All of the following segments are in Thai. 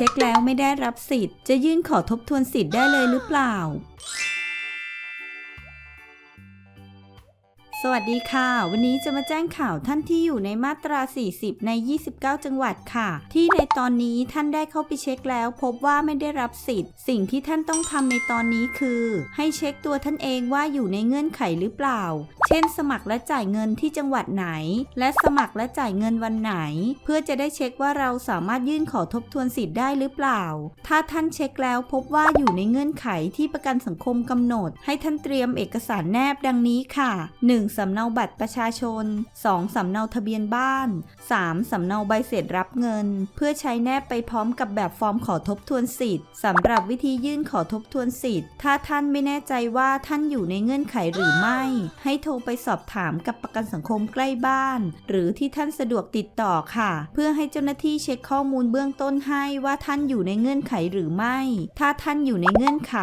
ช็คแล้วไม่ได้รับสิทธิ์ จะยื่นขอทบทวนสิทธิ์ได้เลยหรือเปล่า สวัสดีค่ะ วันนี้จะมาแจ้งข่าวท่านที่อยู่ในมาตรา 40 ใน 29 จังหวัดค่ะ ที่ในตอนนี้ท่านได้เข้าไปเช็คแล้ว พบว่าไม่ได้รับสิทธิ์ สิ่งที่ท่านต้องทำในตอนนี้คือ ให้เช็คตัวท่านเองว่าอยู่ในเงื่อนไขหรือเปล่า เช่น สมัครและจ่ายเงินที่จังหวัดไหน และสมัครและจ่ายเงินวันไหน เพื่อจะได้เช็คว่าเราสามารถยื่นขอทบทวนสิทธิ์ได้หรือเปล่า ถ้าท่านเช็คแล้วพบว่าอยู่ในเงื่อนไขที่ประกันสังคมกำหนด ให้ท่านเตรียมเอกสารแนบดังนี้ค่ะ 1. สำเนาบัตรประชาชน 2. สำเนาทะเบียนบ้าน 3. สำเนาใบเสร็จรับเงิน เพื่อใช้แนบไปพร้อมกับแบบฟอร์มขอทบทวนสิทธิ์สำหรับวิธียื่นขอทบทวนสิทธิ์ ถ้าท่านไม่แน่ใจว่าท่านอยู่ในเงื่อนไขหรือไม่ ให้โทรไปสอบถามกับประกันสังคมใกล้บ้าน หรือที่ท่านสะดวกติดต่อค่ะ เพื่อให้เจ้าหน้าที่เช็คข้อมูลเบื้องต้นให้ว่าท่านอยู่ในเงื่อนไขหรือไม่ ถ้าท่านอยู่ในเงื่อนไข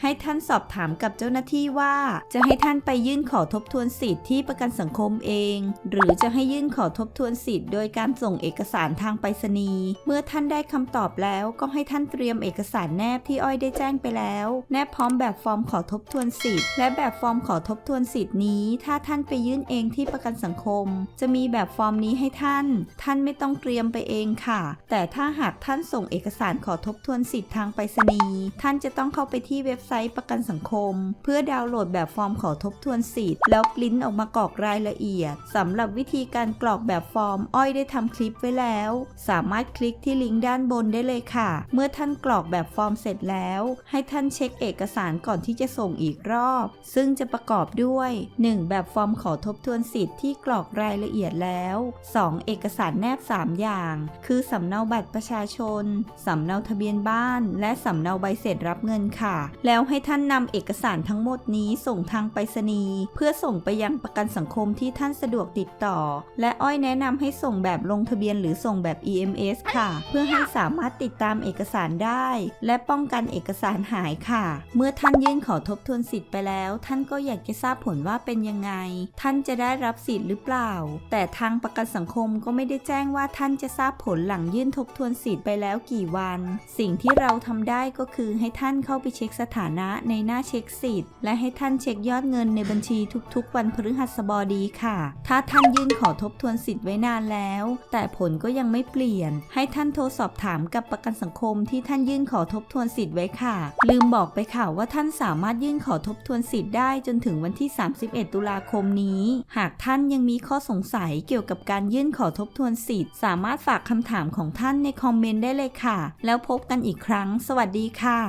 ให้ท่านสอบถามกับเจ้าหน้าที่ว่า จะให้ท่านไปยื่นขอทบทวนสิทธิ์ที่ประกันสังคมเอง หรือจะให้ยื่นขอทบทวนสิทธิ์โดยการส่งเอกสารทางไปรษณีย์เมื่อท่านได้คำตอบแล้วก็ให้ท่านเตรียมเอกสารแนบที่อ้อยได้แจ้งไปแล้ว แนบพร้อมแบบฟอร์มขอทบทวนสิทธิ์ และแบบฟอร์มขอทบทวนสิทธิ์นี้ ถ้าท่านไปยื่นเองที่ประกันสังคม จะมีแบบฟอร์มนี้ให้ท่าน ท่านไม่ต้องเตรียมไปเองค่ะ แต่ถ้าหากท่านส่งเอกสารขอทบทวนสิทธิ์ทางไปรษณีย์ท่านจะต้องเข้าไปที่เว็บไซต์ประกันสังคม เพื่อดาวน์โหลดแบบฟอร์มขอทบทวนสิทธิ์แล้วปริ้นออกมากรอกรายละเอียดสำหรับวิธีการกรอกแบบฟอร์มอ้อยได้ทำคลิปไว้แล้ว สามารถคลิกที่ลิงก์ด้านบนได้เลยค่ะ เมื่อท่านกรอกแบบฟอร์มเสร็จแล้ว ให้ท่านเช็คเอกสารก่อนที่จะส่งอีกรอบ ซึ่งจะประกอบด้วย 1. แบบฟอร์มขอทบทวนสิทธิ์ที่กรอกรายละเอียดแล้ว 2. เอกสารแนบ 3 อย่าง คือสำเนาบัตรประชาชน สำเนาทะเบียนบ้าน และสำเนาใบเสร็จรับเงินค่ะ แล้วให้ท่านนำเอกสารทั้งหมดนี้ส่งทางไปรษณีย์เพื่อส่งไปยังประกันสังคมที่ท่านสะดวกติดต่อ และอ้อยแนะนำให้ส่งแบบลงทะเบียนหรือส่งแบบ EMS ค่ะ เพื่อให้สามารถติดตามเอกสารได้ และป้องกันเอกสารหายค่ะ เมื่อท่านยื่นขอทบทวนสิทธิ์ไปแล้ว ท่านก็อยากจะทราบผลว่าเป็นยังไง ท่านจะได้รับสิทธิ์หรือเปล่า แต่ทางประกันสังคมก็ไม่ได้แจ้งว่าท่านจะทราบผลหลังยื่นทบทวนสิทธิ์ไปแล้วกี่วัน สิ่งที่เราทำได้ก็คือให้ท่านเข้าไปเช็คสถานะในหน้าเช็คสิทธิ์และให้ท่านเช็คยอดเงินในบัญชีทุกๆ วันพฤหัสบดีค่ะ ถ้าท่านยื่นขอทบทวนสิทธิ์ไว้นานแล้ว แต่ผลก็ยังไม่เปลี่ยน ให้ท่านโทรสอบถามกับประกันสังคมที่ท่านยื่นขอทบทวนสิทธิ์ไว้ค่ะ ลืมบอกไปค่ะว่าท่านสามารถยื่นขอทบทวนสิทธิ์ได้จนถึงวันที่ 31 ตุลาคมนี้ หากท่านยังมีข้อสงสัยเกี่ยวกับการยื่นขอทบทวนสิทธิ์ สามารถฝากคำถามของท่านในคอมเมนต์ได้เลยค่ะ แล้วพบกันอีกครั้ง สวัสดีค่ะ